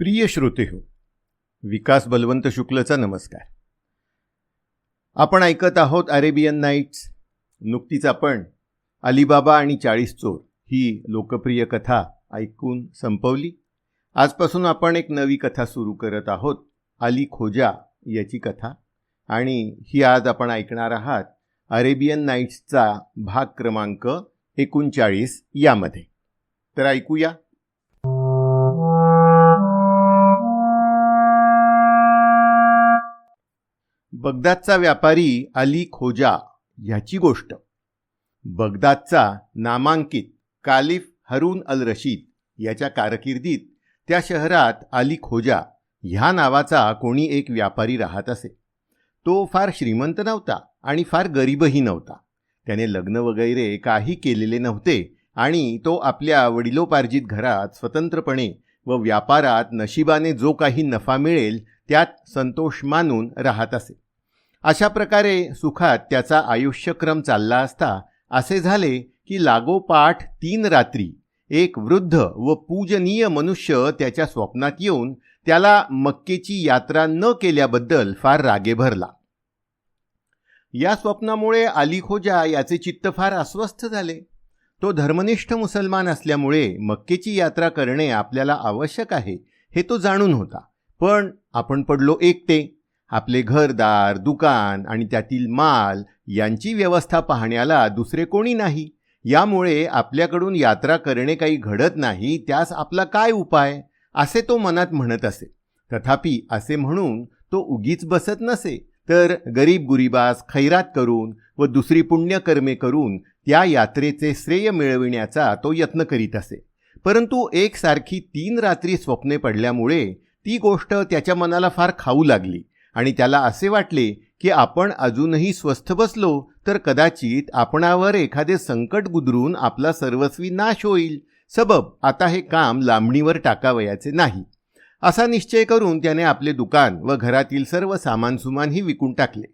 प्रिय श्रोते हो विकास बलवंत शुक्लचा नमस्कार. आपण ऐकत आहोत अरेबियन नाईट्स नुकतीच आपण अलिबाबा आणि चाळीस चोर ही लोकप्रिय कथा ऐकून संपवली. आजपासून आपण एक नवी कथा सुरू करत आहोत अली खोजा याची कथा. आणि ही आज आपण ऐकणार आहात अरेबियन नाईट्सचा भाग क्रमांक एकोणचाळीस यामध्ये. तर ऐकूया. बगदादचा व्यापारी अली खोजा ह्याची गोष्ट. बगदादचा नामांकित कालिफ हरून अल रशीद याच्या कारकिर्दीत त्या शहरात अली खोजा ह्या नावाचा कोणी एक व्यापारी राहत असे. तो फार श्रीमंत नव्हता आणि फार गरीबही नव्हता. त्याने लग्न वगैरे काही केलेले नव्हते आणि तो आपल्या वडिलोपार्जित घरात स्वतंत्रपणे व व्यापारात नशिबाने जो काही नफा मिळेल त्यात संतोष मानून राहत असे. अशा प्रकारे सुखात त्याचा आयुष्यक्रम चालला असता असे झाले की लागोपाठ तीन रात्री एक वृद्ध व पूजनीय मनुष्य त्याच्या स्वप्नात येऊन त्याला मक्केची यात्रा न केल्याबद्दल फार रागे भरला. या स्वप्नामुळे अली खोजा याचे चित्त फार अस्वस्थ झाले. तो धर्मनिष्ठ मुसलमान असल्यामुळे मक्केची यात्रा करणे आपल्याला आवश्यक आहे हे तो जाणून होता. पण आपण पडलो एकटे. आपले घरदार दुकान आणि त्यातील माल यांची व्यवस्था पाहण्याला दुसरे कोणी नाही. यामुळे आपल्याकडून यात्रा करणे काही घडत नाही त्यास आपला काय उपाय? असे तो मनात म्हणत असे. तथापि असे म्हणून तो उगीच बसत नसे. तर गरीब गुरिबास खैरात करून व दुसरी पुण्यकर्मे करून त्या यात्रेचे श्रेय मिळविण्याचा तो यत्न करीत असे. परंतु एकसारखी तीन रात्री स्वप्ने पडल्यामुळे ती गोष्ट त्याच्या मनाला फार खाऊ लागली. आणि त्याला असे वाटले की आपण अजूनही स्वस्थ बसलो तर कदाचित आपणावर एखादे संकट गुदरून आपला सर्वस्वी नाश होईल. सबब आता हे काम लांबणीवर टाकावयाचे नाही. असा निश्चय करून त्याने आपले दुकान व घरातील सर्व सामानसुमानही विकून टाकले.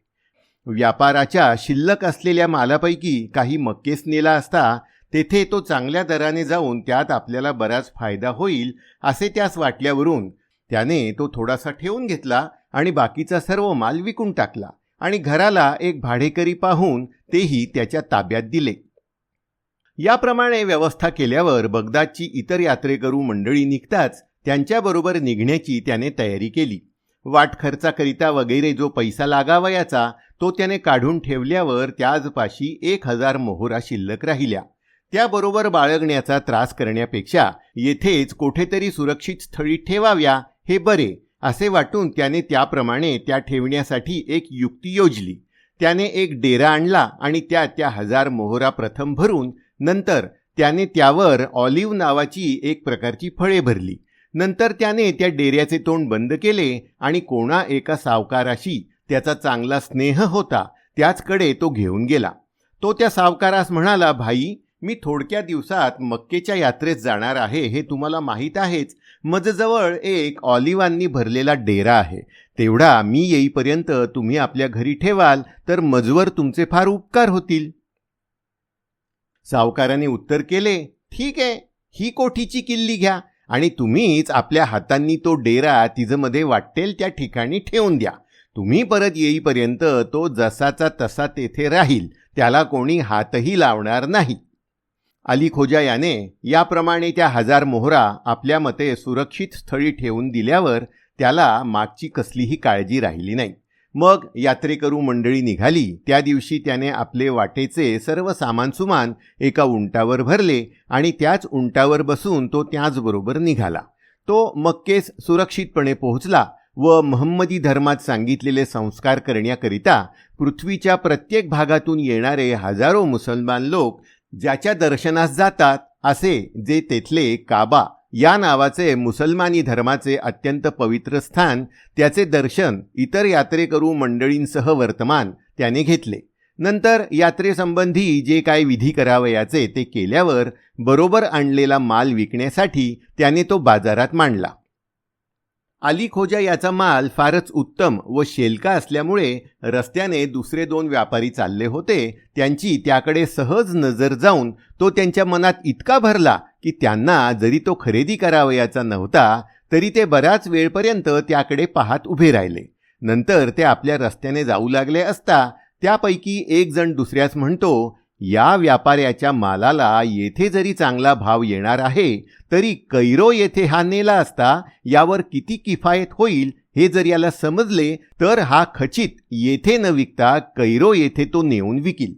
व्यापाराच्या शिल्लक असलेल्या मालापैकी काही मक्केस नेला असता तेथे तो चांगल्या दराने जाऊन त्यात आपल्याला बराच फायदा होईल असे त्यास वाटल्यावरून त्याने तो थोडासा ठेवून घेतला आणि बाकीचा सर्व माल विकून टाकला आणि घराला एक भाडेकरी पाहून तेही त्याच्या ताब्यात दिले. याप्रमाणे व्यवस्था केल्यावर बगदादची इतर यात्रेकरू मंडळी निघताच त्यांच्याबरोबर निघण्याची त्याने तयारी केली. वाट खर्चाकरिता वगैरे जो पैसा लागावयाचा तो त्याने काढून ठेवल्यावर त्याजपाशी एक हजार मोहरा शिल्लक राहिल्या. त्याबरोबर बाळगण्याचा त्रास करण्यापेक्षा येथेच कुठेतरी सुरक्षित स्थळी ठेवाव्या हे बरे असे वाटून त्याने त्याप्रमाणे त्या ठेवण्यासाठी एक युक्ती योजली. त्याने एक डेरा आणला आणि त्या त्या हजार मोहरा प्रथम भरून नंतर त्याने त्यावर ऑलिव्ह नावाची एक प्रकारची फळे भरली. नंतर त्याने त्या डेऱ्याचे तोंड बंद केले आणि कोणा एका सावकाराशी त्याचा चांगला स्नेह होता त्याचकडे तो घेऊन गेला. तो त्या सावकारास म्हणाला भाई मी थोडक्या दिवसात मक्केच्या यात्रेत जाणार आहे हे तुम्हाला माहीत आहेच मजजवळ एक ऑलिवांनी भरलेला डेरा आहे. तेवढा मी येईपर्यंत तुम्ही आपल्या घरी ठेवाल तर मजवर तुमचे फार उपकार होतील. सावकाराने उत्तर केले ठीक आहे ही कोठीची किल्ली घ्या आणि तुम्हीच आपल्या हातांनी तो डेरा तिजमध्ये वाटेल त्या ठिकाणी ठेवून द्या. तुम्ही परत येईपर्यंत तो जसाचा तसा तेथे राहील त्याला कोणी हातही लावणार नाही. अली खोजा याने याप्रमाणे त्या हजार मोहरा आपल्या मते सुरक्षित स्थळी ठेवून दिल्यावर त्याला मागची कसलीही काळजी राहिली नाही. मग यात्रेकरू मंडळी निघाली. त्या दिवशी त्याने आपले वाटेचे सर्व सामानसुमान एका उंटावर भरले आणि त्याच उंटावर बसून तो त्याचबरोबर निघाला. तो मक्केस सुरक्षितपणे पोहोचला व महम्मदी धर्मात सांगितलेले संस्कार करण्याकरिता पृथ्वीच्या प्रत्येक भागातून येणारे हजारो मुसलमान लोक ज्याच्या दर्शनास जातात असे जे तेथले काबा या नावाचे मुसलमानी धर्माचे अत्यंत पवित्र स्थान त्याचे दर्शन इतर यात्रेकरू मंडळींसह वर्तमान त्याने घेतले. नंतर यात्रेसंबंधी जे काय विधी करावयाचे ते केल्यावर बरोबर आणलेला माल विकण्यासाठी त्याने तो बाजारात मांडला. अली खोजा याचा माल फारच उत्तम व शेलका असल्यामुळे रस्त्याने दुसरे दोन व्यापारी चालले होते. त्यांची त्याकडे सहज नजर जाऊन तो त्यांच्या मनात इतका भरला की त्यांना जरी तो खरेदी करावयाचा नव्हता तरी ते बऱ्याच वेळपर्यंत त्याकडे पाहत उभे राहिले. नंतर ते आपल्या रस्त्याने जाऊ लागले असता त्यापैकी एक जण दुसऱ्यास म्हणतो या व्यापाऱ्याच्या मालाला येथे जरी चांगला भाव येणार आहे तरी कैरो येथे हा नेला असता यावर किती किफायत होईल हे जर याला समजले तर हा खचित येथे न विकता कैरो येथे तो नेऊन विकील.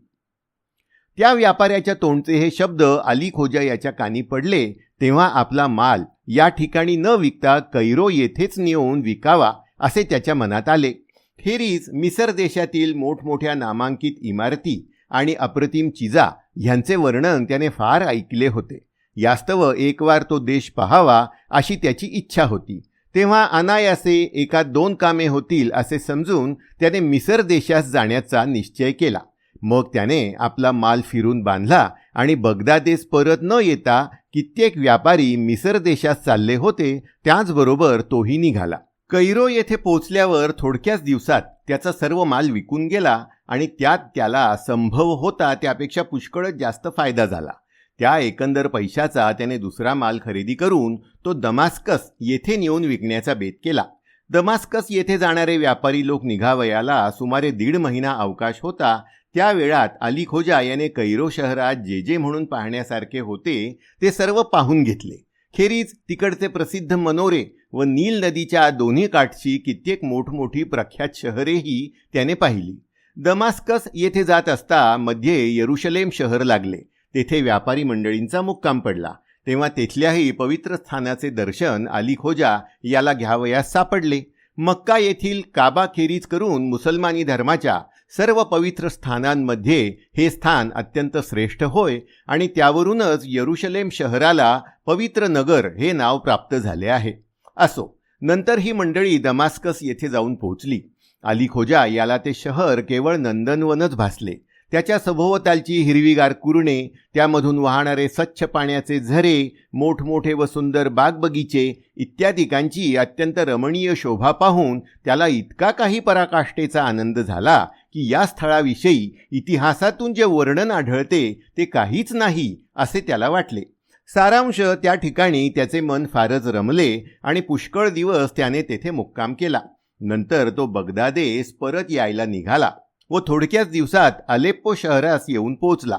त्या व्यापाऱ्याच्या तोंडचे हे शब्द अली खोजा याच्या कानी पडले तेव्हा आपला माल या ठिकाणी न विकता कैरो येथेच नेऊन विकावा असे त्याच्या मनात आले. खेरीज मिसर देशातील मोठमोठ्या नामांकित इमारती आणि अप्रतिम चिजा ह्यांचे वर्णन त्याने फार ऐकले होते. यास्तव एक वार तो देश पहावा अशी त्याची इच्छा होती. तेव्हा अनायासे एका दोन कामे होतील असे समजून त्याने मिसर देशास जाण्याचा निश्चय केला. मग त्याने आपला माल फिरून बांधला आणि बगदादेस परत न येता कित्येक व्यापारी मिसर देशात चालले होते त्याचबरोबर तोही निघाला. कैरो येथे पोचल्यावर थोडक्याच दिवसात त्याचा सर्व माल विकून गेला आणि त्यात त्याला संभव होता त्यापेक्षा पुष्कळच जास्त फायदा झाला. त्या एकंदर पैशाचा त्याने दुसरा माल खरेदी करून तो दमास्कस येथे नेऊन विकण्याचा बेत केला. दमास्कस येथे जाणारे व्यापारी लोक निघावयाला सुमारे दीड महिना अवकाश होता. त्या वेळात अली खोजा याने कैरो शहरात जे जे म्हणून पाहण्यासारखे होते ते सर्व पाहून घेतले. खेरीज तिकडचे प्रसिद्ध मनोरे व नील नदीच्या दोन्ही काठची कित्येक मोठमोठी प्रख्यात शहरेही त्याने पाहिली. दमास्कस येथे जात असता मध्ये येरुशलेम शहर लागले. तेथे व्यापारी मंडळींचा मुक्काम पडला. तेव्हा तेथल्याही पवित्र स्थानाचे दर्शन अली खोजा याला घ्यावयास सापडले. मक्का येथील काबा खेरीज करून मुसलमानी धर्माच्या सर्व पवित्र स्थानांमध्ये हे स्थान अत्यंत श्रेष्ठ होय आणि त्यावरूनच यरुशलेम शहराला पवित्र नगर हे नाव प्राप्त झाले आहे. असो नंतर ही मंडळी दमास्कस येथे जाऊन पोहोचली. अली खोजा याला ते शहर केवळ नंदनवनच भासले. त्याच्या सभोवतालची हिरवीगार कुरणे त्यामधून वाहणारे स्वच्छ पाण्याचे झरे मोठमोठे व सुंदर बागबगीचे इत्यादिकांची अत्यंत रमणीय शोभा पाहून त्याला इतका काही पराकाष्ठेचा आनंद झाला की या स्थळाविषयी इतिहासातून जे वर्णन आढळते ते काहीच नाही असे त्याला वाटले. सारांश त्या ठिकाणी त्याचे मन फारच रमले आणि पुष्कळ दिवस त्याने तेथे मुक्काम केला. नंतर तो बगदादेस परत यायला निघाला व थोडक्याच दिवसात अलेप्पो शहरास येऊन पोचला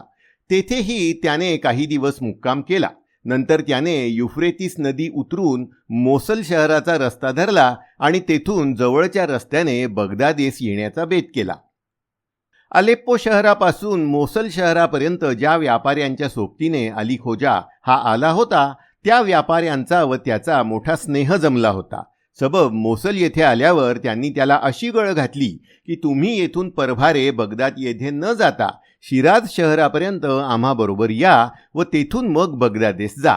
तेथेही त्याने काही दिवस मुक्काम केला. नंतर त्याने युफ्रेतीस नदी उतरून मोसल शहराचा रस्ता धरला आणि तेथून जवळच्या रस्त्याने बगदादेस येण्याचा बेत केला. अलेप्पो शहरापासून मोसल शहरापर्यंत ज्या व्यापाऱ्यांच्या सोबतीने अली खोजा हा आला होता त्या व्यापाऱ्यांचा व त्याचा मोठा स्नेह जमला होता. सबब मोसल येथे आल्यावर त्यांनी त्याला अशी गळ घातली की तुम्ही येथून परभारे बगदाद येथे न जाता शिराज शहरापर्यंत आम्हाबरोबर या व तेथून मग बगदादेस जा.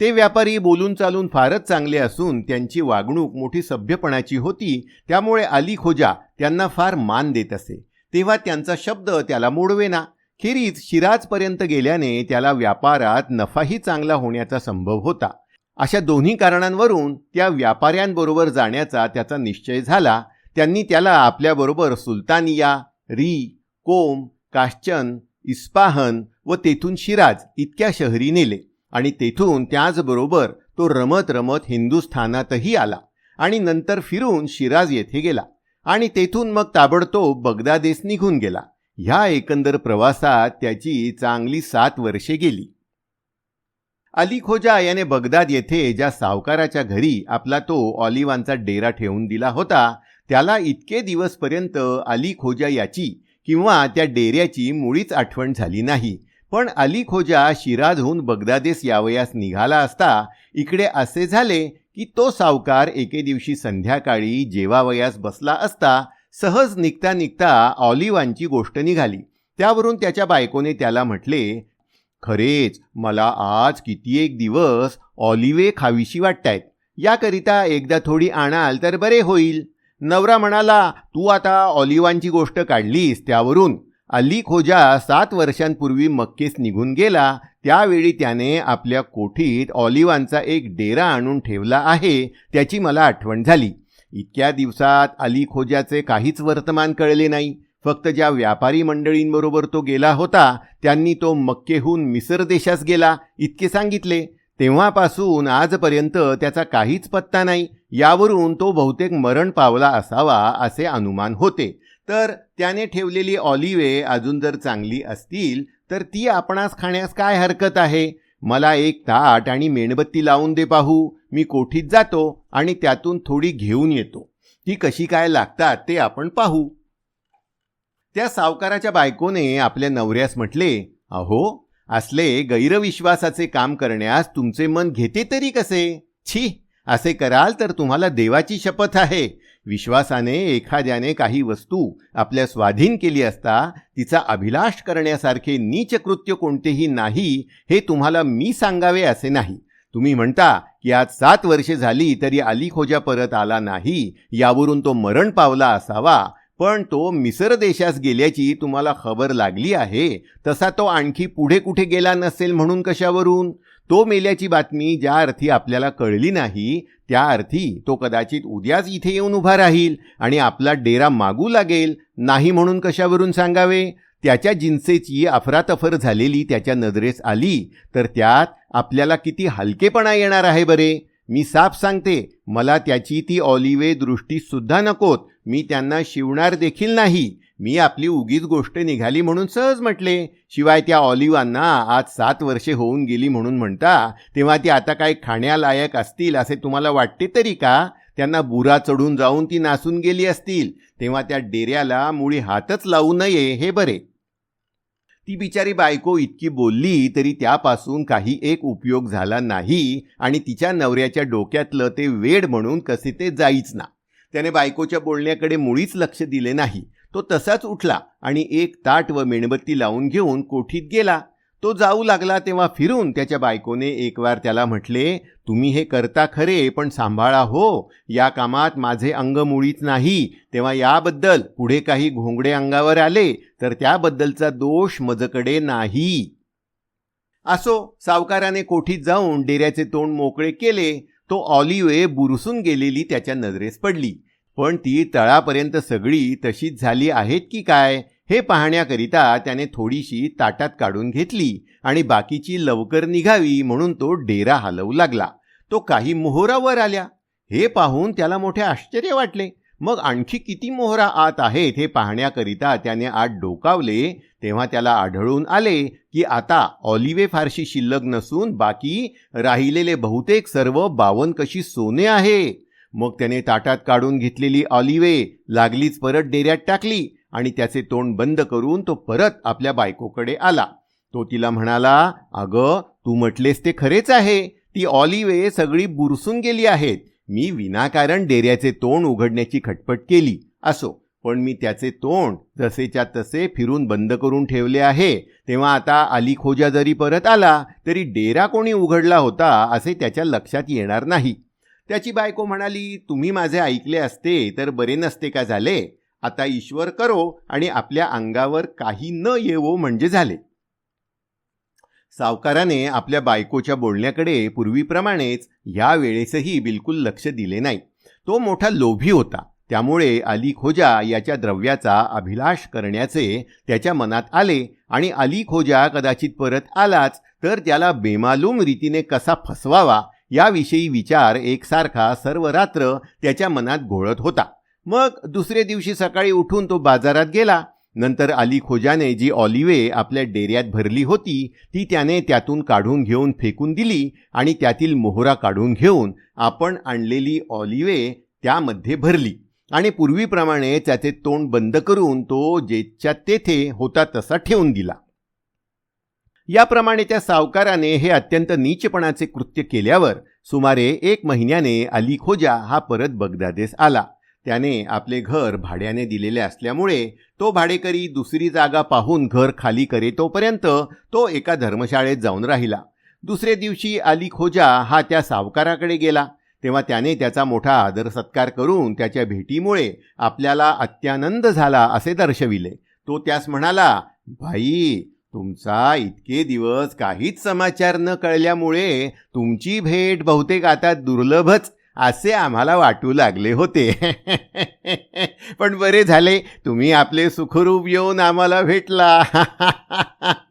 ते व्यापारी बोलून चालून फारच चांगले असून त्यांची वागणूक मोठी सभ्यपणाची होती त्यामुळे अली खोजा त्यांना फार मान देत असे. तेव्हा त्यांचा शब्द त्याला मोडवेना. खेरीज शिराजपर्यंत गेल्याने त्याला व्यापारात नफाही चांगला होण्याचा संभव होता. अशा दोन्ही कारणांवरून त्या व्यापाऱ्यांबरोबर जाण्याचा त्याचा निश्चय झाला. त्यांनी त्याला आपल्याबरोबर सुलतानिया री कोम काश्चन इस्पाहन व तेथून शिराज इतक्या शहरी नेले आणि तेथून त्याचबरोबर तो रमत रमत हिंदुस्थानातही आला आणि नंतर फिरून शिराज येथे गेला आणि तेथून मग ताबडतोब बगदादेस निघून गेला. ह्या एकंदर प्रवासात त्याची चांगली सात वर्षे गेली. अली खोजा याने बगदाद येथे ज्या सावकाराच्या घरी आपला तो ऑलिवांचा डेरा ठेवून दिला होता त्याला इतके दिवसपर्यंत अली खोजा याची किंवा त्या डेऱ्याची मुळीच आठवण झाली नाही. पण अली खोजा शिराजहून बगदादेस यावयास निघाला असता इकडे असे झाले की तो सावकार एके दिवशी संध्याकाळी जेवावयास बसला असता सहज निघता निघता ऑलिवांची गोष्ट निघाली. त्यावरून त्याच्या बायकोने त्याला म्हटले खरेच मला आज किती एक दिवस ऑलिवे खावीशी वाटतायत. याकरिता एकदा थोडी आणाल तर बरे होईल. नवरा म्हणाला तू आता ऑलिवांची गोष्ट काढलीस त्यावरून. अली खोजा सात वर्षांपूर्वी मक्केस निघून गेला. त्यावेळी त्याने आपल्या कोठीत ऑलिवांचा एक डेरा आणून ठेवला आहे त्याची मला आठवण झाली. इतक्या दिवसात अली खोजाचे काहीच वर्तमान कळले नाही. फक्त ज्या व्यापारी मंडळींबरोबर तो गेला होता त्यांनी तो मक्केहून मिसर देशास गेला इतके सांगितले. तेव्हापासून आजपर्यंत त्याचा काहीच पत्ता नाही. यावरून तो बहुतेक मरण पावला असावा असे अनुमान होते. तर त्याने ठेवलेली ऑलिवे अजून जर चांगली असतील तर ती आपणास खाण्यास काय हरकत आहे? मला एक ताट आणि मेणबत्ती लावून दे पाहू. मी कोठीत जातो आणि त्यातून थोडी घेऊन येतो. ती कशी काय लागतात ते आपण पाहू. त्या सावकाराच्या बायकोने आपल्या नवऱ्यास म्हटले अहो असले गैरविश्वासाचे काम करण्यास तुमचे मन घेते तरी कसे? छी असे कराल तर तुम्हाला देवाची शपथ आहे. विश्वासाने एखाद्याने काही वस्तू आपल्या स्वाधीन केली असता तिचा अभिलाष करण्यासारखे नीच कृत्य कोणतेही नाही हे तुम्हाला मी सांगावे असे नाही. तुम्ही म्हणता की आज सात वर्षे झाली तरी अली खोजा परत आला नाही यावरून तो मरण पावला असावा. पण तो मिसर देशास गेल्याची तुम्हाला खबर लागली आहे तसा तो आणखी पुढे कुठे गेला नसेल म्हणून कशावरून? तो मेल्याची बातमी ज्या अर्थी आपल्याला कळली नाही त्या अर्थी तो कदाचित उद्याच इथे येऊन उभा राहील आणि आपला डेरा मागू लागेल नाही म्हणून कशावरून सांगावे? त्याच्या जिन्सेची अफरातफर झालेली त्याच्या नजरेस आली तर त्यात आपल्याला किती हलकेपणा येणार आहे बरे? मी साफ सांगते मला त्याची ती ऑलिवे दृष्टीसुद्धा नकोत मी त्यांना शिवणार देखील नाही. मी आपली उगीच गोष्ट निघाली म्हणून सहज म्हटले. शिवाय त्या ऑलिवांना आज सात वर्षे होऊन गेली म्हणून म्हणता तेव्हा ती आता काय खाण्यालायक असतील असे तुम्हाला वाटते तरी का? त्यांना बुरा चढून जाऊन ती नासून गेली असतील. तेव्हा त्या डेऱ्याला मुळी हातच लावू नये हे बरे. ती बिचारी बायको इतकी बोलली तरी त्यापासून काही एक उपयोग झाला नाही आणि तिच्या नवऱ्याच्या डोक्यातलं ते वेड म्हणून कसे ते जाईच ना. त्याने बायकोच्या बोलण्याकडे मुळीच लक्ष दिले नाही. तो तसाच उठला आणि एक ताट व मेणबत्ती लावून घेऊन कोठीत गेला. तो जाऊ लागला तेव्हा फिरून त्याच्या बायकोने एकवार त्याला म्हटले तुम्ही हे करता खरे पण सांभाळा हो. या कामात माझे अंग मुळीच नाही. तेव्हा याबद्दल पुढे काही घोंगडे अंगावर आले तर त्याबद्दलचा दोष मजकडे नाही. असो सावकाराने कोठीत जाऊन डेऱ्याचे तोंड मोकळे केले. तो ऑलिवे बुरसून गेलेली त्याच्या नजरेस पडली. पण ती तळापर्यंत सगळी तशीच झाली आहेत की काय हे पाहण्याकरिता त्याने थोडीशी ताटात काढून घेतली आणि बाकीची लवकर निघावी म्हणून तो डेरा हलवू लागला. तो काही मोहरावर आल्या. हे पाहून त्याला मोठे आश्चर्य वाटले. मग आणखी किती मोहरा आत आहेत हे पाहण्याकरिता त्याने आत डोकावले तेव्हा त्याला आढळून आले की आता ऑलिवे फारशी शिल्लक नसून बाकी राहिलेले बहुतेक सर्व बावन कशी सोने आहे. मग त्याने ताटात काढून घेतलेली ऑलिवे लागलीच परत डेऱ्यात टाकली आणि त्याचे तोंड बंद करून तो परत आपल्या बायकोकडे आला. तो तिला म्हणाला अगं तू म्हटलेस ते खरेच आहे. ती ऑलिवे सगळी बुरसून गेली आहेत. मी विनाकारण डेऱ्याचे तोंड उघडण्याची खटपट केली. असो. पण मी त्याचे तोंड जसेच्या तसे फिरून बंद करून ठेवले आहे. तेव्हा आता अली खोजा जरी परत आला तरी डेरा कोणी उघडला होता असे त्याच्या लक्षात येणार नाही. त्याची बायको म्हणाली तुम्ही माझे ऐकले असते तर बरे नसते का झाले? आता ईश्वर करो आणि आपल्या अंगावर काही न येवो म्हणजे झाले. सावकाराने आपल्या बायकोच्या बोलण्याकडे पूर्वीप्रमाणेच या वेळेसही बिलकुल लक्ष दिले नाही. तो मोठा लोभी होता. त्यामुळे अली खोजा याच्या द्रव्याचा अभिलाष करण्याचे त्याच्या मनात आले आणि अली खोजा कदाचित परत आलाच तर त्याला बेमालूम रीतीने कसा फसवावा याविषयी विचार एकसारखा सर्व रात्र त्याच्या मनात घोळत होता. मग दुसरे दिवशी सकाळी उठून तो बाजारात गेला. नंतर अली खोजाने जी ऑलिवे आपल्या डेऱ्यात भरली होती ती त्याने त्यातून काढून घेऊन फेकून दिली आणि त्यातील मोहरा काढून घेऊन आपण आणलेली ऑलिवे त्यामध्ये भरली. आणि पूर्वीप्रमाणे त्याचे तोंड बंद करून तो जेच्या तेथे होता तसा ठेवून दिला. याप्रमाणे त्या सावकाराने हे अत्यंत नीचपणाचे कृत्य केल्यावर सुमारे एक महिन्याने अली खोजा हा परत बगदादेस आला. त्याने आपले घर भाड्याने दिलेले असल्यामुळे तो भाडेकरी दुसरी जागा पाहून घर खाली करे तोपर्यंत तो एका धर्मशाळेत जाऊन राहिला. दुसरे दिवशी अली खोजा हा त्या सावकाराकडे गेला. तेव्हा त्याने त्याचा मोठा आदर सत्कार करून त्याच्या भेटीमुळे आपल्याला अत्यानंद झाला असे दर्शविले. तो त्यास म्हणाला भाई तुमचा इतके दिवस काहीच समाचार न कळल्यामुळे तुमची भेट बहुतेक आता दुर्लभच असे आम्हाला वाटू लागले होते. पण बरे झाले तुम्ही आपले सुखरूप येऊन आम्हाला भेटला.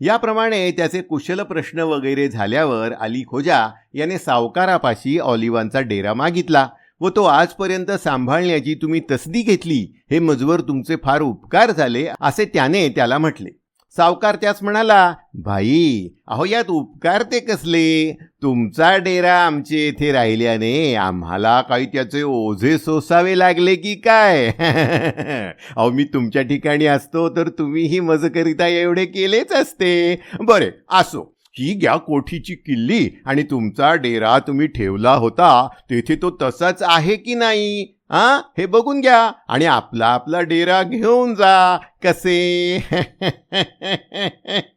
याप्रमाणे त्याचे कुशल प्रश्न वगैरे झाल्यावर अली खोजा याने सावकारापाशी ऑलिवांचा डेरा मागितला व तो आजपर्यंत सांभाळण्याची तुम्ही तसदी घेतली हे मजवर तुमचे फार उपकार झाले असे त्याने त्याला म्हटले. सावकार त्यास म्हणाला भाई अहो यात उपकार ते कसले? तुमचा डेरा आमचे येथे राहिल्याने आम्हाला काही त्याचे ओझे सोसावे लागले की काय? अहो मी तुमच्या ठिकाणी असतो तर तुम्हीही मजकरिता एवढे केलेच असते. बरे असो. ही घ्या कोठीची किल्ली आणि तुमचा डेरा तुम्ही ठेवला होता तेथे तो तसाच आहे की नाही? आ हे बघून घ्या. आणि आपला आपला डेरा घेऊन जा. कसे?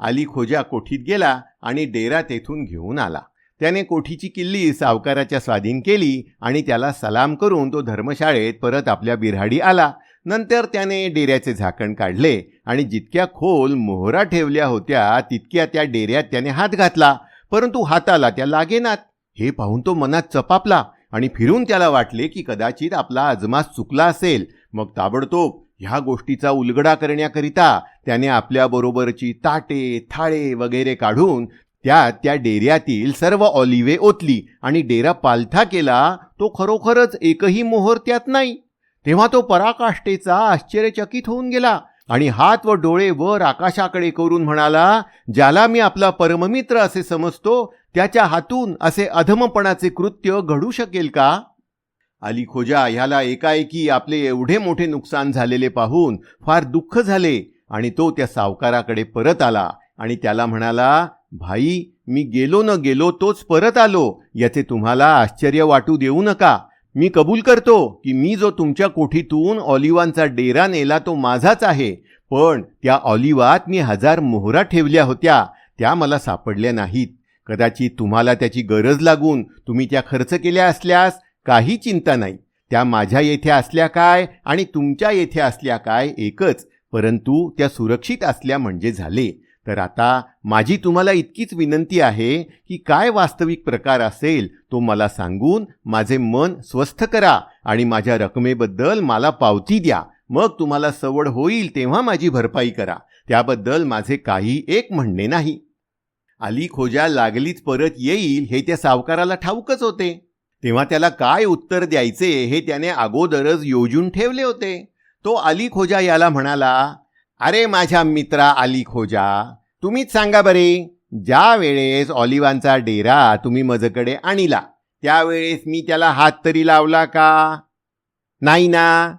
अली खोजा कोठीत गेला आणि डेरा तेथून घेऊन आला. त्याने कोठीची किल्ली सावकाराच्या स्वाधीन केली आणि त्याला सलाम करून तो धर्मशाळेत परत आपल्या बिऱ्हाडी आला. नंतर त्याने डेऱ्याचे झाकण काढले आणि जितक्या खोल मोहरा ठेवल्या होत्या तितक्या त्या डेऱ्यात त्याने हात घातला. परंतु हाताला त्या लागेनात. हे पाहून तो मनात चपापला. आणि फिरून त्याला वाटले की कदाचित आपला अजमास चुकला असेल. मग ताबडतोब ह्या गोष्टीचा उलगडा करण्याकरिता त्याने आपल्याबरोबरची ताटे थाळे वगैरे काढून त्यात त्या डेऱ्यातील सर्व ऑलिवे ओतली आणि डेरा पालथा केला तो खरोखरच एकही मोहर त्यात नाही. तेव्हा तो पराकाष्ठेचा आश्चर्यचकित होऊन गेला आणि हात व डोळे वर आकाशाकडे करून म्हणाला ज्याला मी आपला परममित्र असे समजतो त्याच्या हातून असे अधमपणाचे कृत्य घडू शकेल का? अली खोजा ह्याला एकाएकी आपले एवढे मोठे नुकसान झालेले पाहून फार दुःख झाले आणि तो त्या सावकाराकडे परत आला आणि त्याला म्हणाला भाई मी गेलो न गेलो तोच परत आलो याचे तुम्हाला आश्चर्य वाटू देऊ नका. मी कबूल करतो की मी जो तुमच्या कोठीतून ऑलिवांचा डेरा नेला तो माझाच आहे पण त्या ऑलिवात मी हजार मोहरा ठेवल्या होत्या त्या मला सापडल्या नाहीत. कदाचित तुम्हाला त्याची गरज लागून तुम्ही त्या खर्च केल्या असल्यास काही चिंता नाही. त्या माझ्या येथे असल्या काय आणि तुमच्या येथे असल्या काय एकच परंतु त्या सुरक्षित असल्या म्हणजे झाले. तर आता माझी तुम्हाला इतकीच विनंती आहे की काय वास्तविक प्रकार असेल तो मला सांगून माझे मन स्वस्थ करा आणि माझ्या रकमेबद्दल मला पावती द्या. मग तुम्हाला सवड होईल तेव्हा माझी भरपाई करा. त्याबद्दल माझे काही एक म्हणणे नाही. अली खोजा लागलीच परत येईल हे त्या सावकाराला ठाऊकच होते. तेव्हा त्याला काय उत्तर द्यायचे हे त्याने अगोदरच योजून ठेवले होते. तो अली खोजा याला म्हणाला अरे माझ्या मित्रा अली खोजा तुम्हीच सांगा बरे ज्या वेळेस ऑलिवांचा डेरा तुम्ही मजकडे आणला त्यावेळेस मी त्याला हात तरी लावला का? नाही ना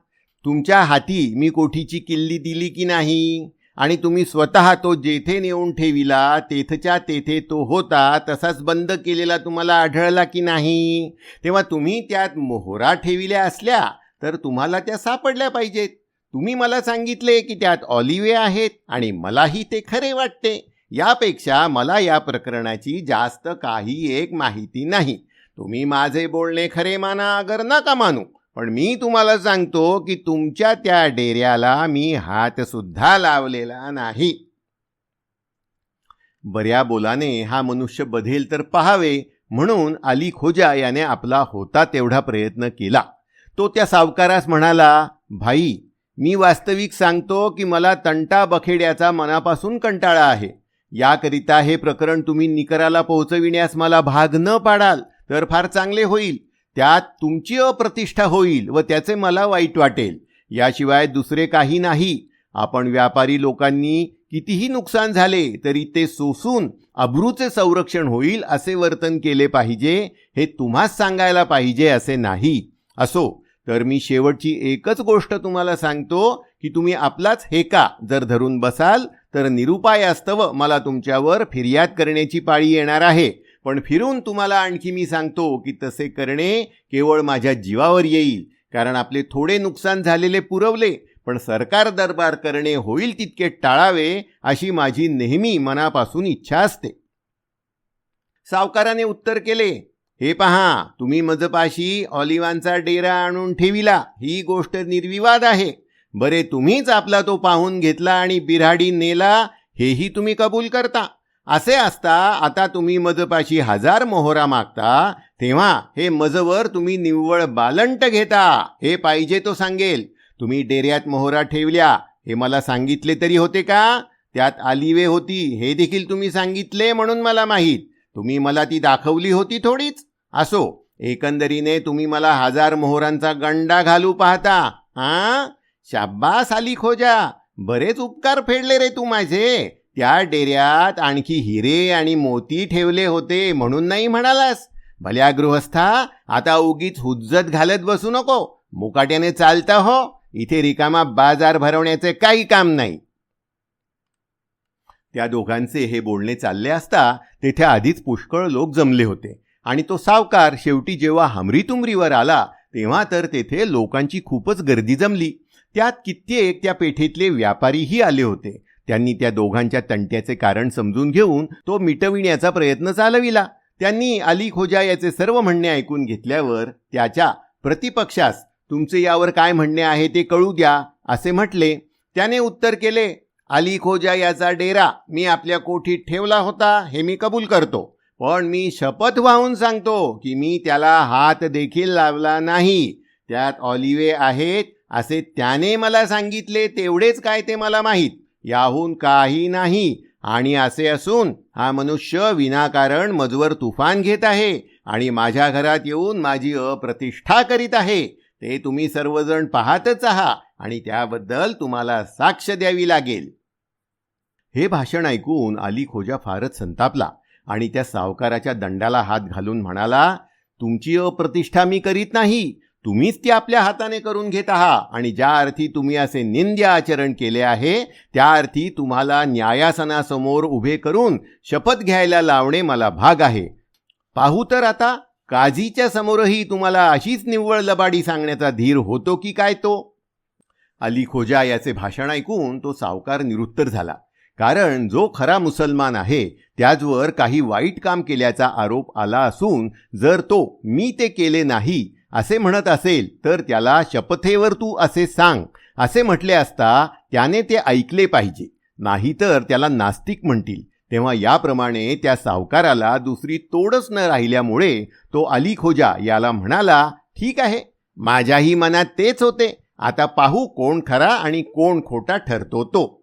तुमच्या हाती मी कोठीची किल्ली दिली की नाही? आणि तुम्ही स्वतः तो जेथे नेऊन ठेविला तेथच्या तेथे तो होता तसाच बंद केलेला तुम्हाला आढळला की नाही? तेव्हा तुम्ही त्यात मोहरा ठेविल्या असल्या तर तुम्हाला त्या सापडल्या पाहिजेत. तुम्ही मला सांगितले की त्यात ऑलिवे आहेत आणि मलाही ते खरे वाटते. यापेक्षा मला या प्रकरणाची जास्त काही एक माहिती नाही. तुम्ही माझे बोलणे खरे माना अगर नका मानू. पण मी तुम्हाला सांगतो की तुमच्या त्या डेऱ्याला मी हातसुद्धा लावलेला नाही. बऱ्या बोलाने हा मनुष्य बधेल तर पहावे म्हणून अली खोजा याने आपला होता तेवढा प्रयत्न केला. तो त्या सावकारास म्हणाला भाई मी वास्तविक सांगतो की मला तंटा बखेड्याचा मनापासून कंटाळा आहे. याकरिता हे प्रकरण तुम्ही निकराला पोहोचविण्यास मला भाग न पाडाल तर फार चांगले होईल. त्यात तुमची अप्रतिष्ठा होईल व त्याचे मला वाईट वाटेल. याशिवाय दुसरे काही नाही. आपण व्यापारी लोकांनी कितीही नुकसान झाले तरी ते सोसून अब्रूचे संरक्षण होईल असे वर्तन केले पाहिजे हे तुम्हाच सांगायला पाहिजे असे नाही. असो तर मी शेवटची एकच गोष्ट तुम्हाला सांगतो की तुम्ही आपलाच हेका जर धरून बसाल तर निरुपाय निरुपायास्तव मला तुमच्यावर फिर्याद करण्याची पाळी येणार आहे. पण फिरून तुम्हाला आणखी मी सांगतो की तसे करणे केवळ माझ्या जीवावर येईल. कारण आपले थोडे नुकसान झालेले पुरवले पण सरकार दरबार करणे होईल तितके टाळावे अशी माझी नेहमी मनापासून इच्छा असते. सावकाराने उत्तर केले हे पहा तुम्ही मजपाशी ऑलिवांचा डेरा आणून ठेविला. ही गोष्ट निर्विवाद आहे. बरे तुम्हीच आपला तो पाहून घेतला आणि बिराडी नेला हेही तुम्ही कबूल करता. असे असता आता तुम्ही मजपाशी हजार मोहरा मागता तेव्हा हे मजवर तुम्ही निव्वळ बालंट घेता. हे पाहिजे तो सांगेल. तुम्ही डेऱ्यात मोहरा ठेवल्या. हे मला सांगितले तरी होते का? त्यात आलिवे होती. हे देखील तुम्ही सांगितले म्हणून मला माहीत. तुम्ही मला ती दाखवली होती थोडीच. असो एकंदरीने तुम्ही मला हजार मोहरांचा गंडा घालू पाहता. आ? शाब्बास आली खोजा. बरेच उपकार फेडले रे तू माझे. त्या डेऱ्यात आणखी हिरे आणि मोती ठेवले होते म्हणून नाही म्हणालास. भल्या गृहस्था आता उगीच हुज्जत घालत बसू नको. मुकाट्याने चालता हो. इथे रिकामा बाजार भरवण्याचे काही काम नाही. त्या दोघांचे हे बोलणे चालले असता तेथे आधीच पुष्कळ लोक जमले होते आणि तो सावकार शेवटी जेव्हा हमरीतुमरीवर आला तेव्हा तर तेथे लोकांची खूपच गर्दी जमली. त्यात कित्येक त्या पेठेतले व्यापारीही आले होते. त्यांनी त्या दोघांच्या तंट्याचे कारण समजून घेऊन तो मिटविण्याचा प्रयत्न चालविला. त्यांनी अली खोजा याचे सर्व म्हणणे ऐकून घेतल्यावर त्याच्या प्रतिपक्षास तुमचे यावर काय म्हणणे आहे ते कळू द्या असे म्हटले. त्याने उत्तर केले अली खोजा याचा डेरा मी आपल्या कोठीत ठेवला होता हे मी कबूल करतो. पण मी शपथ वाहून सांगतो की मी त्याला हात देखील लावला नाही. त्यात ऑलिवे आहेत असे त्याने मला सांगितले तेवढेच काय ते मला माहीत. याहून काही नाही. आणि असे असून हा मनुष्य विनाकारण मजवर तुफान घेत आहे आणि माझ्या घरात येऊन माझी अप्रतिष्ठा करीत आहे. ते तुम्ही सर्वजण पाहतच आहात आणि त्याबद्दल तुम्हाला साक्ष द्यावी लागेल. हे भाषण ऐकून अली खोजा फारच संतापला आणि त्या सावकाराच्या दंडाला हात घालून म्हणाला तुमची अप्रतिष्ठा मी करीत नाही. तुम्हीच ती आपल्या हाताने करून घेत आहात. आणि ज्या अर्थी तुम्ही असे निंद्य आचरण केले आहे त्या अर्थी तुम्हाला न्यायासनासमोर उभे करून शपथ घ्यायला लावणे मला भाग आहे. पाहू तर आता काझीच्या समोरही तुम्हाला अशीच निव्वळ लबाडी सांगण्याचा धीर होतो की काय तो? अली खोजा याचे भाषण ऐकून तो सावकार निरुत्तर झाला. कारण जो खरा मुसलमान आहे त्याचवर काही वाईट काम केल्याचा आरोप आला असून जर तो मी ते केले नाही असे म्हणत असेल तर त्याला शपथेवर तू असे सांग. असे म्हटले असता त्याने ते ऐकले पाहिजे. नाहीतर त्याला नास्तिक म्हणतील. तेव्हा याप्रमाणे त्या सावकाराला दुसरी तोडच न राहिल्यामुळे तो अली खोजा याला म्हणाला ठीक आहे माझ्याही मनात तेच होते. आता पाहू कोण खरा आणि कोण खोटा ठरतो तो.